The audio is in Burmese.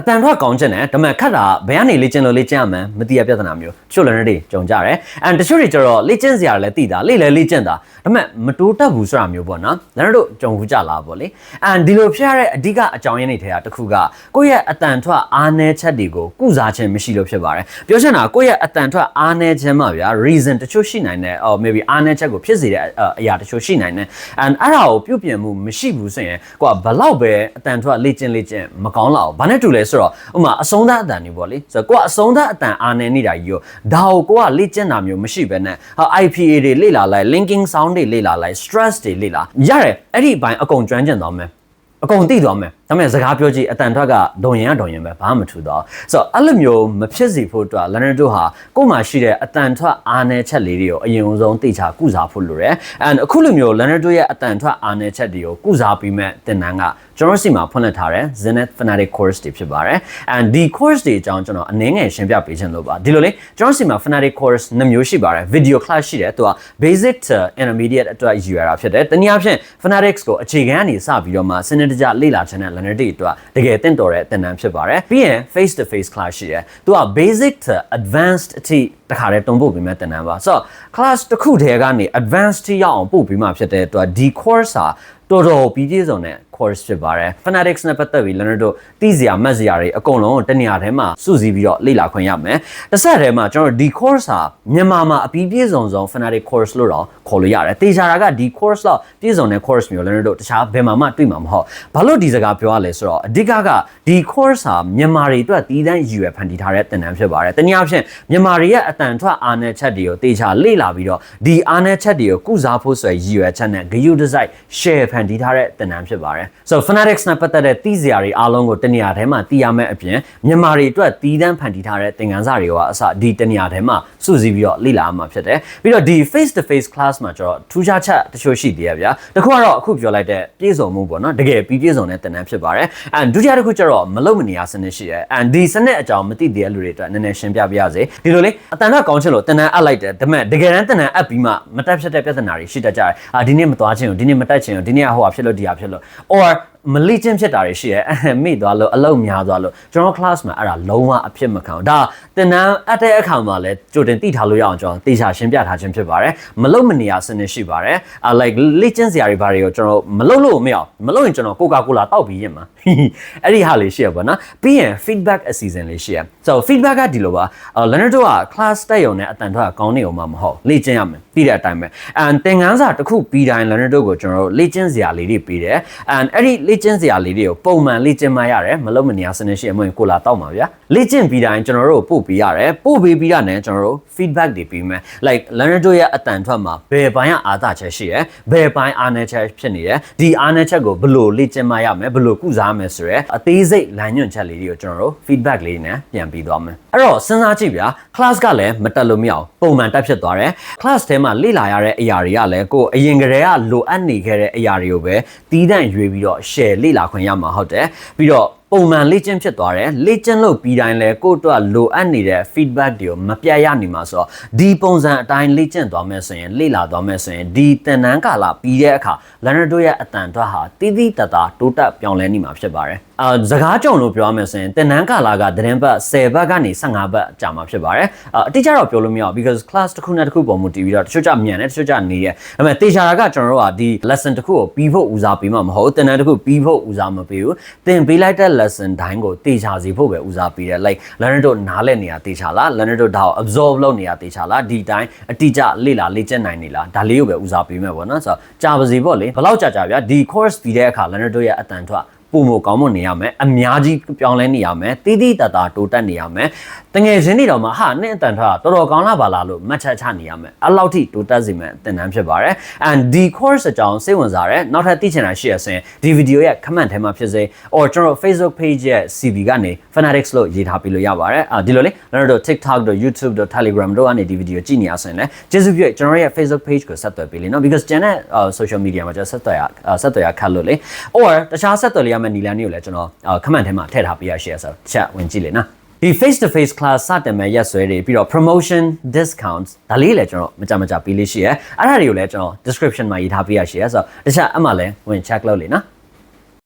အတန်ထွက်ကောင်းချက်နဲ့ဒါပေမဲ့ခက်တာဘယ်ကနေလေ့ကျင့်လို့လေ့ကျင့်ရမှန်းမသိရပြဿနာမျိုးတချို့လည်းတွေကြုံကြတယ်။ and တချို့တွေကျတော့လေ့ကျင့်စရာလည်းသိတာလေ့လည်းလေ့ကျင့်တာဒါပေမဲ့မတိုးတက်ဘူးဆိုတာမျိုးပေါ့နော်။လည်းတို့ကြုံဘူးကြလားပေါ့လေ။ and ဒီလိုဖြစ်ရတဲ့အဓိကအကြောင်းရင်းတွေထဲကတစ်ခုကကိုယ့်ရဲ့အတန်ထွက်အားနည်းချက်တွေကိုကုစားခြင်းမရှိလို့ဖြစ်ပါတယ်။ပြောချင်တာကိုယ့်ရဲ့အတန်ထွက်အားနည်းခြင်းမှာဗျာ reason တချို့ရှိနိုင်တယ် or maybe အားနည်းချက်ကိုဖြစ်စေတဲ့အရာတချို့ရှိနိုင်တယ်။ and အဲ့ဒါကိုပြုပြင်မှုမရှိဘူးဆိုရင်ကိုကဘလောက်ပဲအတန်ထွက်လေ့ကျင့်လေ့ကျင့်မကောင်းလောက်ဘာနဲ့တူလဲဆိုတော့ဥပမာအဆုံးသတ်အတန်တွေပေါ့လေဆိုတော့ကိုကအဆုံးသတ်အတန်အားနည်းနေတာကြီးရောဒါကိုကိုကလေ့ကျင့်တာမျိုးမရှိဘဲနဲ့ဟာ IPA တွေလေ့လာလိုက် linking sound တွေလေ့လာလိုက် stress တွေလေ့လာရတယ်အဲ့ဒီအပိုင်းအကုန်ကျွမ်းကျင်သွားမယ်အကုန်သိသွားမယ် ဒါပေမဲ့စကားပြောကြည့်အတန်ထွက်ကဒုံရင်ကဒုံရင်ပဲဘာမှမထူတော့ဆိုတော့အဲ့လိုမျိုးမဖြစ်စီဖို့အတွက်လန်နတို့ဟာကိုယ်မှာရှိတဲ့အတန်ထွက်အားနည်းချက်လေးတွေကိုအရင်ဆုံးသိချကုစားဖို့လိုတယ် and အခုလိုမျိုးလန်နတို့ရဲ့အတန်ထွက်အားနည်းချက်တွေကိုကုစားပြီးမဲ့သင်တန်းကကျွန်တော်စီမှာဖွင့်လှစ်ထားတဲ့ Zenith Fanatic Course တွေဖြစ်ပါတယ် and ဒီ course တွေအကြောင်းကျွန်တော်အနည်းငယ်ရှင်းပြပေးခြင်းလို့ပါဒီလိုလေကျွန်တော်စီမှာ Fanatic Course နှစ်မျိုးရှိပါတယ် video class ရှိတယ်သူက basic to intermediate အတွက်ယူရတာဖြစ်တယ်တနည်းအားဖြင့် Fanatics ကိုအခြေခံကနေစပြီးတော့မှစနစ်တကျလေ့လာခြင်းနဲ့ learner တွေအတွက်တကယ်တင့်တော်တဲ့သင်တန်းဖြစ်ပါတယ်ပြီးရင် face to face class ရှိတယ်သူက basic to advanced အထိတခါတည်းတုံ့ပို့ပြီးမှသင်တန်းပါဆိုတော့ class တစ်ခုတည်းကနေ advanced ထိရောက်အောင်ပို့ပြီးမှဖြစ်တဲ့အတွက်ဒီ course ဟာ တော်တော်ပြီးပြည့်စုံတဲ့ course ဖြစ်ပါတယ် Fanatics နဲ့ပတ်သက်ပြီး learner တို့သိစရာမှတ်စရာတွေအကုန်လုံးတနေရာထဲမှာစုစည်းပြီးတော့လေ့လာခွင့်ရမယ်တစ်ဆက်တည်းမှာကျွန်တော်ဒီ course ဟာမြန်မာမှာအပြီးပြည့်စုံဆုံး Fanatic course လို့တော့ခေါ်လို့ရတယ်တေချာတာကဒီ course တော့ပြည့်စုံတဲ့ course မျိုး learner တို့တခြားဘယ်မှာမှတွေ့မှာမဟုတ်ဘာလို့ဒီစကားပြောရလဲဆိုတော့အဓိကကဒီ course ဟာမြန်မာတွေအတွက်တည်တံ့ရည်ရွယ်ဖန်တီးထားတဲ့သင်တန်းဖြစ်ပါတယ်တနည်းအားဖြင့်မြန်မာတွေရဲ့အတန်ထွက်အားနည်းချက်တွေကိုတေချာလေ့လာပြီးတော့ဒီအားနည်းချက်တွေကိုကုစားဖို့ဆိုရည်ရွယ်ချက်နဲ့ GU design share ဖန်တီးထားတဲ့သင်တန်းဖြစ်ပါတယ် so Fanatics နဲ့ပတ်သက်တဲ့သိစရာတွေအားလုံးကိုတနေရာထဲမှာသိရမယ့်အပြင်မြန်မာတွေအတွက်တည်တံ့ဖန်တီးထားတဲ့သင်ခန်းစာတွေကအစဒီတနေရာထဲမှာစုစည်းပြီးတော့လေ့လာမှာဖြစ်တယ်ပြီးတော့ဒီ face to face class မှာကျတော့ထူးခြားချက်တချို့ရှိသေးရဗျာတခုကတော့အခုပြောလိုက်တဲ့ပြည့်စုံမှုပေါ့နော်တကယ်ပြီးပြည့်စုံတဲ့သင်တန်းဖြစ်ပါတယ် and ဒုတိယတစ်ခုကျတော့မလုံမနေရစနစ်ရှိတယ် and ဒီစနစ်အကြောင်းမသိသေးတဲ့လူတွေအတွက်နည်းနည်းရှင်းပြပြရစေဒီလိုလေအတန်ကကောင်းချင်လို့သင်တန်းအပ်လိုက်တယ်ဒါပေမဲ့တကယ်တမ်းသင်တန်းအပ်ပြီးမှမတက်ဖြစ်တဲ့ပြဿနာတွေရှိတတ်ကြတယ်အာဒီနေ့မသွားချင်ဘူးဒီနေ့မတက်ချင်ဘူးဒီနေ့ကဟိုဟာဖြစ်လို့ဒီဟာဖြစ်လို့ or မလိချင်းဖြစ်တာတွေရှိရဲမိသွားလို့အလုံးများသွားလို့ကျွန်တော် class မှာအဲ့ဒါလုံးဝအဖြစ်မခံဘူးဒါသင်တန်းအပ်တဲ့အခါမှာလည်းကြိုတင်သိထားလို့ရအောင်ကျွန်တော်တေချာရှင်းပြထားခြင်းဖြစ်ပါတယ်မလုံမနေရစနစ်ရှိပါတယ်အာ like လိချင်းစရာတွေဘာတွေကိုကျွန်တော်မလုံလို့မရအောင်မလုံရင်ကျွန်တော်ကိုကာကိုလာတောက်ပြီးရင်မှာအဲ့ဒီဟာလေးရှိရပါနော်ပြီးရင် feedback အစီအစဉ်လေးရှိရ so feedback ကဒီလိုပါအာ learner တို့က class တက်ရုံနဲ့အတန်ထွက်ကကောင်းနေအောင်မှမဟုတ်လေ့ကျင့်ရမယ်ပြီးတဲ့အတိုင်းပဲ and သင်ခန်းစာတစ်ခုပြီးတိုင်း learner တို့ကိုကျွန်တော်တို့လေ့ကျင့်စရာလေးတွေပြီးတယ် and အဲ့ဒီလေ့ကျင့်စရာလေးတွေကိုပုံမှန်လေ့ကျင့်မှရတယ်မလုပ်မနေရစနစ်ရှိရမဟုတ်ကိုလာတောက်ပါဗျာလေ့ကျင့်ပြီးတိုင်းကျွန်တော်တို့ပို့ပေးရတယ်ပို့ပေးပြီးတာနဲ့ကျွန်တော်တို့ feedback တွေပြီးမယ် like learner တို့ရဲ့အတန်ထွက်မှာဘယ်ပိုင်းကအာသာချက်ရှိရယ်ဘယ်ပိုင်းအားနည်းချက်ဖြစ်နေရယ်ဒီအားနည်းချက်ကိုဘယ်လိုလေ့ကျင့်မှရမယ်ဘယ်လိုကုစားမယ်ဆိုရယ်အသေးစိတ်လမ်းညွှန်ချက်လေးတွေကိုကျွန်တော်တို့ feedback လေးနဲ့ပြန်ပြီးသွားမယ်အဲ့တော့စဉ်းစားကြည့်ဗျာ class ကလည်းမတက်လို့မရအောင်ပုံမှန်တက်ဖြစ်သွားတယ် class ထဲမှာလေ့လာရတဲ့အရာတွေကလည်းကိုယ်အရင်ကတည်းကလိုအပ်နေခဲ့တဲ့အရာတွေကိုပဲတီးတန့်ရွေးပြီးတော့ share လေ့လာခွင့်ရမှာဟုတ်တယ်ပြီးတော့ ပုံမှန်လေ့ကျင့်ဖြစ်သွားတယ်လေ့ကျင့်လို့ပြီးတိုင်းလဲကိုယ့်အတွက်လိုအပ်နေတဲ့ feedback တွေကိုမပြတ်ရနေမှာဆိုတော့ဒီပုံစံအတိုင်းလေ့ကျင့်သွားမယ်ဆိုရင်လေ့လာသွားမယ်ဆိုရင်ဒီသင်တန်းကာလပြီးတဲ့အခါ learner တို့ရဲ့အတန်အတွက်ဟာတိတိတတ်တာတိုးတက်ပြောင်းလဲနေမှာဖြစ်ပါတယ်အာစကားကြုံလို့ပြောရမယ်ဆိုရင်သင်တန်းကာလကသတင်းပတ်10ဘတ်ကနေ15ဘတ်ကြာမှာဖြစ်ပါတယ်အာအတိအကျတော့ပြောလို့မရဘူး because class တစ်ခုနဲ့တစ်ခုပုံမူတည်ပြီးတော့တချို့ကြမြန်တယ်တချို့ကြနေရဲဒါပေမဲ့တေချာတာကကျွန်တော်တို့ကဒီ lesson တစ်ခုကိုပြီးဖို့ဦးစားပေးမှာမဟုတ်သင်တန်းတစ်ခုပြီးဖို့ဦးစားမပေးဘူးသင်ပေးလိုက်တဲ့ lesson တိုင်းကိုတေချာစီဖို့ပဲဦးစားပေးတယ် like learner တို့နားလည်နေရတေချာလား learner တို့ဒါကို absorb လုပ်နေရတေချာလားဒီတိုင်းအတိအကျလေ့လာလေ့ကျင့်နိုင်နေလားဒါလေးကိုပဲဦးစားပေးမယ်ပေါ့နော်ဆိုတော့ကြာပါစီပေါ့လေဘယ်လောက်ကြာကြာဗျာဒီ course ပြီးတဲ့အခါ learner တို့ရဲ့အတန်ထွက်ပုံမကောင်းမနေရမယ်အများကြီးပြောင်းလဲနေရမယ်တီးတီးတတာတိုးတက်နေရမယ်တငယ်ချင်းတွေတော့မှဟာနဲ့အတန်ထားတော်တော်ကောင်းလာပါလားလို့မှတ်ချက်ချနေရမယ်အဲ့လောက်ထိတိုးတက်စေမယ်သင်တန်းဖြစ်ပါတယ် and ဒီ course အကြောင်းစိတ်ဝင်စားတယ်နောက်ထပ်သိချင်တာရှိရဆိုရင်ဒီ video ရဲ့ comment ထဲမှာဖြစ်စေ or ကျွန်တော် Facebook page ရဲ့ CV ကနေ fanatics လို့ရေးထားပြီးလို့ရပါတယ်အာဒီလိုလေကျွန်တော်တို့ TikTok တို့ YouTube တို့ Telegram တို့ကနေဒီ video ကြည့်နေရဆိုရင်လည်းကျေးဇူးပြုကျွန်တော်ရဲ့ Facebook page ကိုဆက်သွယ်ပေးလေနော် because ကျန်တဲ့ social media မှာကျွန်တော်ဆက်သွယ်ရဆက်သွယ်ရခတ်လို့လေ or တခြားဆက်သွယ်ရမယ့်နီလန်တွေကိုလည်းကျွန်တော် comment ထဲမှာထည့်ထားပေးရရှယ်ဆိုတော့ချက်ဝင်ကြည့်လေနော် ဒီ face to face class စတင်မဲ့ရက်စွဲတွေပြီးတော့ promotion discounts ဒါလေးလည်းကျွန်တော်မကြမကြပေးလေးရှိရဲအဲ့ဒါတွေကိုလည်းကျွန်တော် description မှာရေးထားပေးရရှိရဲဆိုတော့တခြားအမှလည်းဝင် check လုပ်လေနော်